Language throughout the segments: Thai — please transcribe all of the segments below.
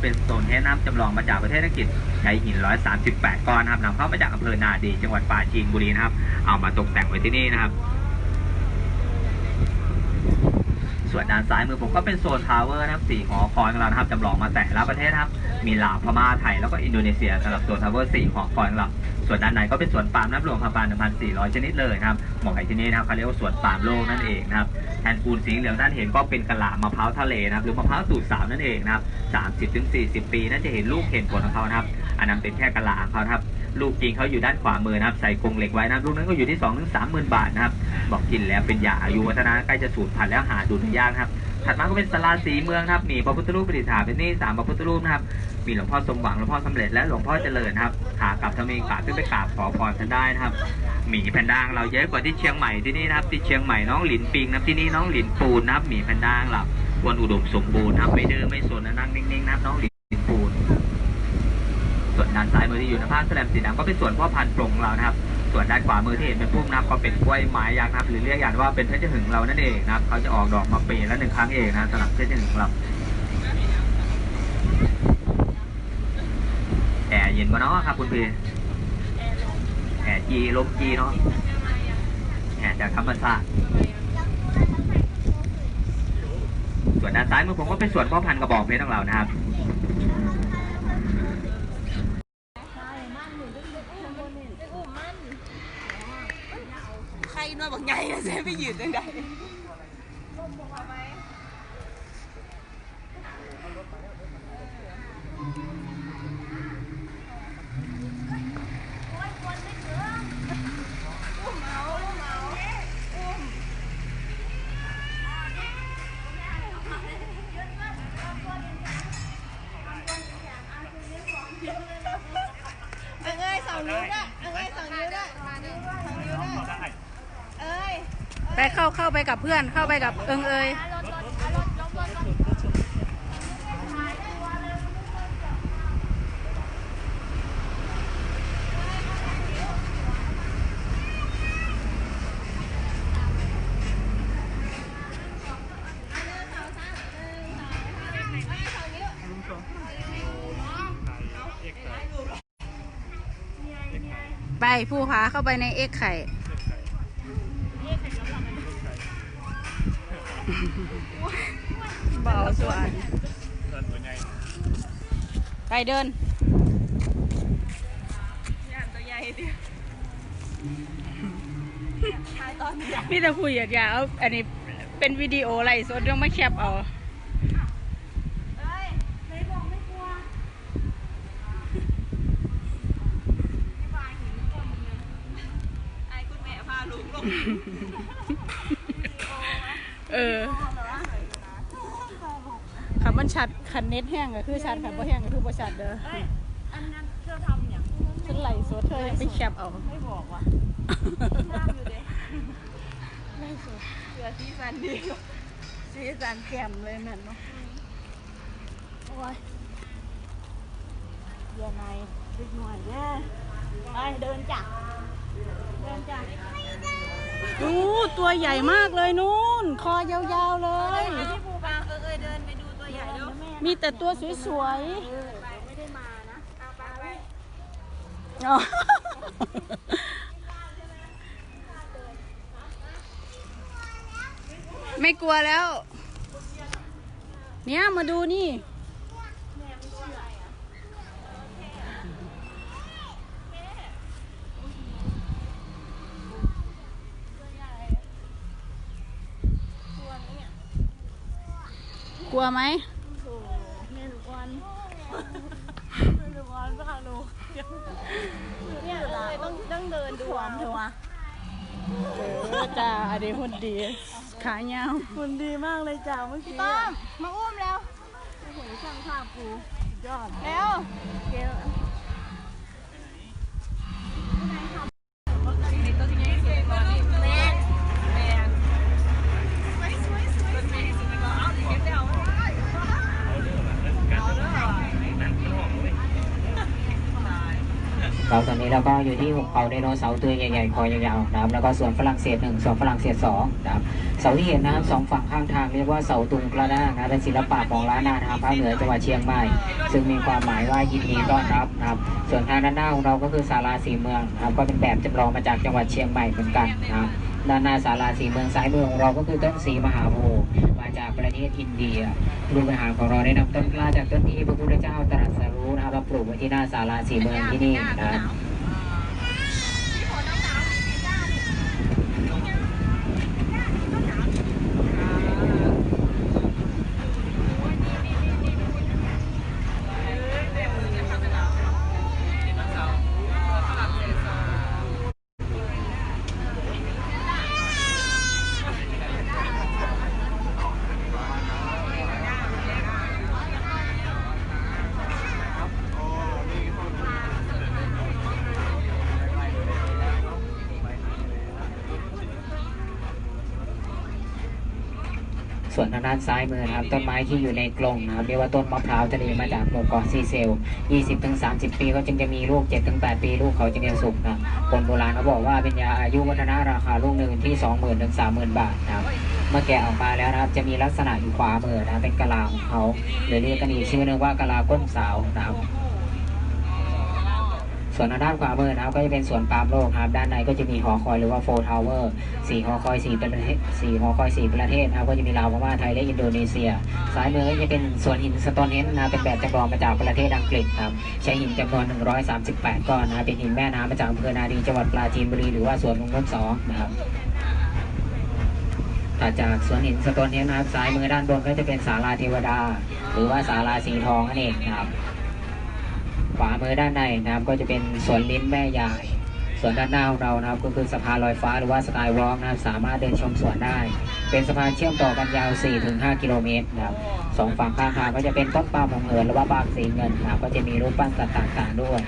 เป็นโซนเทน้ำจำลองมาจากประเทศอังกฤษใช้หิน 138 ก้อนนะครับนำเข้ามาจากอำเภอนาดีจังหวัดปราจีนบุรีนะครับ เอามาตกแต่งไว้ที่นี่นะครับ ส่วนด้านซ้ายมือผมก็เป็นโซนทาวเวอร์นะครับสี่หอคอยของเรานะครับจำลองมาแต่ละประเทศครับ มีลาวพม่าไทยแล้วก็อินโดนีเซียสำหรับโซนทาวเวอร์สี่หอคอยของเรา ส่วนด้านในก็เป็นสวนปาล์มนับรวมพันปาล์ม1,400 ชนิดเลยนะครับหมาะกับที่นี่นะครับเขาเรียกว่าสวนปาล์มโลกนั่นเองนะครับแทนปูนสีเหลืองท่านเห็นก็เป็นกะลามะพร้าวทะเลนะครับหรือมะพร้าวสูตรสาวนั่นเองนะครับ30-40 ปีน่าจะเห็นลูกเห็นผลของเขานะครับอันนั้นเป็นแค่กะลาของเขาครับลูกจริงเขาอยู่ด้านขวามือนะครับใส่กรงเหล็กไว้นะลูกนั้นก็อยู่ที่2องถึงสามหมื่นบาทนะครับบอกกินแล้วเป็นยาอายุวัฒนะใกล้จะสูญพันธุ์แล้วหาดูยากครับ ถัดมาก็เป็นศาลาสีเมืองนะครับ มีพระพุทธรูปประดิษฐานเป็นนี่สามพระพุทธรูปนะครับ มีหลวงพ่อสมหวังหลวงพ่อสำเร็จและหลวงพ่อเจริญนะครับขากลับทำเองขาขึ้นไปกราบขอพรกันได้นะครับหมีแพนด้าของเราเยอะกว่าที่เชียงใหม่ที่นี่นะครับที่เชียงใหม่น้องหลินปิงนะครับที่นี่น้องหลินปูนนะครับหมีแพนด้างเราอ้วนอุดมสมบูรณ์นะครับไม่ดื้อไม่สนนะนั่งนิ่งๆนะครับน้องหลินปูนส่วนด้านซ้ายมือที่อยู่ในผ้าแสลมสีดำก็เป็นส่วนพ่อพันธุ์ปรงของเรานะครับ ส่วนด้านขวามือที่เห็นเป็นพุ่มนะครับก็เป็นกล้วยไม้ยักษ์นะครับ หรือเรียกอย่างว่าเป็นเพชรหึงเรานั่นเองนะครับเขาจะออกดอกมาปีละหนึ่งครั้งเองนะสำหรับเพชรหึงเราแอร์เย็นกว่าเนาะครับคุณพี่แอร์จีลมจีเนาะแอร์จากธรรมชาติส่วนด้านซ้ายมือผมก็เป็นส่วนพ่อพันธุ์กระบอกเพชรของเรานะครับ ใครน้อยบอก ไงอะเจ๊ไปยืนจังไดเอาเอ้ยสองนิ้วด้วยเอาเอ้ยสองนิ้วด้วยสองนิ้วด้วยเอ้ย ไปเข้าเข้าไปกับเพื่อนเข้าไปกับเอิงเอยไปผู้พาเข้าไปในเอ็กไข่ เบาส่วนไปเดินอย่างตัวใหญ่ดิถ่ายตอนใหญ่นี่แต่ผู้อยากยาวอันนี้เป็นวิดีโอไลฟ์สดต้องมาแคปเอาเอ้ยไม่ เลยไอ้คุณแม่พาลูกลงเออขับมันชัดขันเน็ตแห้งก็คือชัดขันบ่แห้งก็คือบ่ชัดเด้อเอ้ยอันนั้นเธอทำอย่างฉันไลฟ์สดเธอยังไปแคปเอาไม่บอกว่ะห้ามอยู่เด้ไม่สวยเสือสีสันดีสีสันแก้มเลยนั่นเนาะโอ้ยเดี๋ยวนายดึกหน่อยเด้อไปเดินจ้ะเดินจ้ะ ดูตัวใหญ่มากเลยนู่น คอยาวๆเลย พี่ภูบางเออเออเดินไปดูตัวใหญ่เร็วมีแต่ตัวสวยไม่ได้มานะเอาไปไปๆอ๋อไม่กลัวแล้ว เนี่ยมาดูนี่ ลัวไหมแม่ลูกวันแม่ลูกวันพาลูกเนี่ยเลยต้องต้องเดินดูอะเถอะวะเออจ้าอันนี้หุ่นดี ขายาวคุณดีมากเลยจ้าเมื่อกี้ต้อมมาอุ้มแล้วโอ้โหช่างภาพกูยอดแล้วเกล เอาเด้อเราตอนนี้เราก็อยู่ที่หุบเขาไดโนเสาร์ตัวใหญ่ๆคอยาวๆนะครับแล้วก็สวนฝรั่งเศสหนึ่งสวนฝรั่งเศสสองนะครับเสาที่เห็นนะครับสองฝั่งข้างทางเรียกว่าเสาตุงกระด้างนะเป็นศิลปะของล้านนาทางภาคเหนือจังหวัดเชียงใหม่ ซึ่งมีความหมายว่ายินดีต้อนรับนะครับส่วนทางด้านหน้าของเราก็คือศาลาสีเมืองนะครับก็เป็นแบบจำลองมาจากจังหวัดเชียงใหม่เหมือนกันนะครับด้านหน้าศาลาสีเมืองซ้ายมือของเราก็คือต้นสีมหาโพธิ์มาจากประเทศอินเดียรูบริหารของเราได้นำต้นกล้าจากต้นที่พระพุทธเจ้าตรัสรู้นะครับมาปลูกไว้ที่หน้าศาลาสีเมืองที่นี่นะครับ ส่วนทางด้านซ้ายมือนะครับ ต้นไม้ที่อยู่ในกรงนะครับเรียกว่าต้นมะพร้าวทะเลมาจากหมู่เกาะซีเซล 20-30 ปีก็จึงจะมีลูก 7-8 ปีลูกเขาจึงจะสุกนะคนโบราณเขาบอกว่าเป็นยาอายุวัฒนะราคาลูกหนึ่งที่ 20,000ถึง30,000 บาทนะครับเมื่อแกะออกมาแล้วนะครับจะมีลักษณะอยู่ขวามือนะเป็นกะลาของเขาหรือเรียกกันอีกชื่อนึงว่ากะลาก้นสาวนะครับ ส่วนทางด้านขวามือนะครับก็จะเป็นสวนปาล์มโลกครับด้านในก็จะมีหอคอยหรือว่าโฟทาวเวอร์สี่หอคอยสี่ประเทศสี่หอคอยสี่ประเทศนะครับก็จะมีลาวพม่าไทยและอินโดนีเซียซ้ายมือก็จะเป็นสวนหินสโตนเฮนจ์นะเป็นแบบจำลองมาจากประเทศอังกฤษครับใช้หินจำนวน 138 ก้อนนะครับเป็นหินแม่น้ำมาจากอำเภอนาดีจังหวัดปราจีนบุรีหรือว่าสวนลุงนกสองนะครับต่อจากสวนหินสโตนเฮนจ์นะครับซ้ายมือด้านบนก็จะเป็นศาลาเทวดา หรือว่าศาลาสีทองนั่นเองนะครับ ขวามือด้านในนะครับ ก็จะเป็นสวนลิ้นแม่ยาย ส่วนด้านหน้าของเรานะครับ ก็คือสะพานลอยฟ้าหรือว่าสกายวอล์กนะครับ สามารถเดินชมสวนได้ เป็นสะพานเชื่อมต่อกันยาว 4-5 กิโลเมตรนะครับสองฝั่งข้างทางก็จะเป็นต้นปาล์มหงเหินหรือว่าบางสีเงินนะครับ ก็จะมีรูปปั้นสัตว์ต่างๆด้วย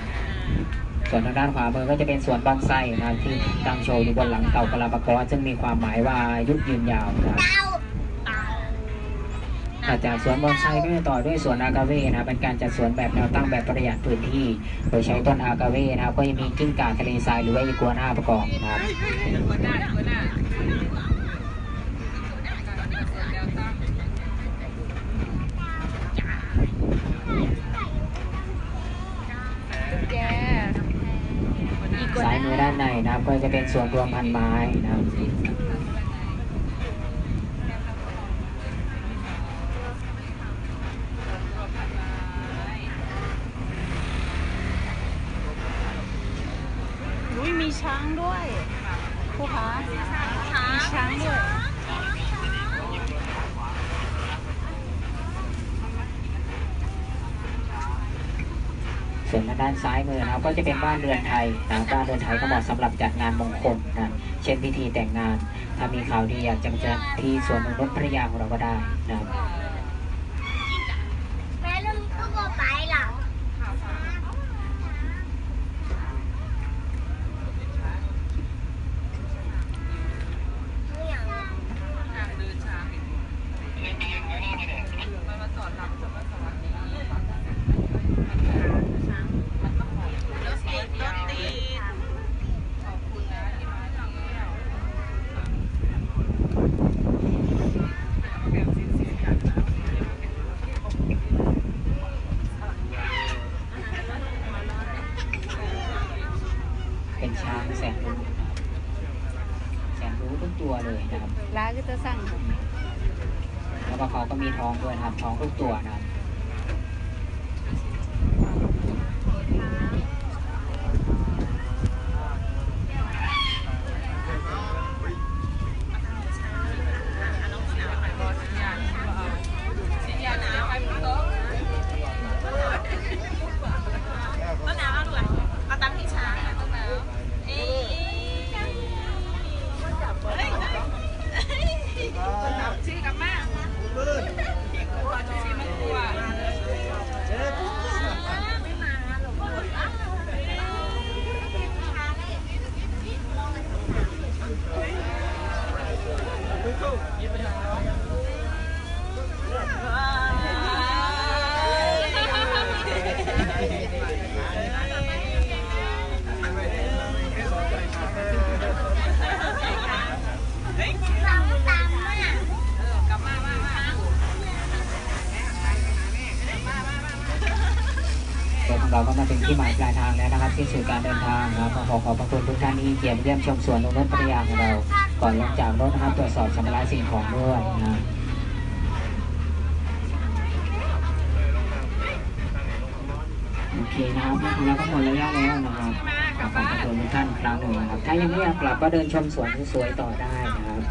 ส่วนทางด้านขวามือก็จะเป็นสวนบอนไซนะครับที่ตั้งโชว์อยู่บนหลังเต่ากระลาปะกอซึ่งมีความหมายว่าอายุยืนยาวนะครับ ถัดจากสวนบอนไซก็จะต่อด้วยสวนอากาเว่นะครับเป็นการจัดสวนแบบแนวตั้งแบบประหยัดพื้นที่ โดยใช้ต้นอากาเว่นะครับก็จะมีกิ้งก่าทะเลทรายหรือว่าอีกัวน่าประกอบนะครับซ้ายมือด้านในนะครับก็จะเป็นสวนรวมพันไม้นะครับ อุ้ยมีช้างด้วยครูคะมีช้างด้วย ส่วนทางด้านซ้ายมือนะครับก็จะเป็นบ้านเรือนไทยนะบ้านเรือนไทยก็เหมาะสำหรับจัดงานมงคลนะเช่นพิธีแต่งงาน ถ้ามีข่าวดีอยากจะมาเจอที่สวนนงนุษย์ภรรยาของเราก็ได้นะครับ แม่ลืมตู้ไปหลัง เป็นช้างแสนรู้นะครับแสนรู้ ทุกตัวเลยนะครับลาก็จะสั่ง แล้วก็เขาก็มีท้องด้วยนะครับท้องทุกตัวนะครับ เราก็มาถึงที่หมายปลายทางแล้วนะครับที่สุดการเดินทางนะครับขอขอบพระคุณทุกท่านที่เกียรติเยี่ยมชมสวนนงนุชพัทยาของเรา ก่อนลงจากรถนะครับตรวจสอบสัมภาระสิ่งของด้วยนะโอเคนะครับแล้วก็หมดระยะแล้วนะครับขอขอบคุณทุกท่านครั้งหนึ่งนะครับถ้ายังไม่อยากกลับก็เดินชมสวนสวยๆต่อได้นะครับ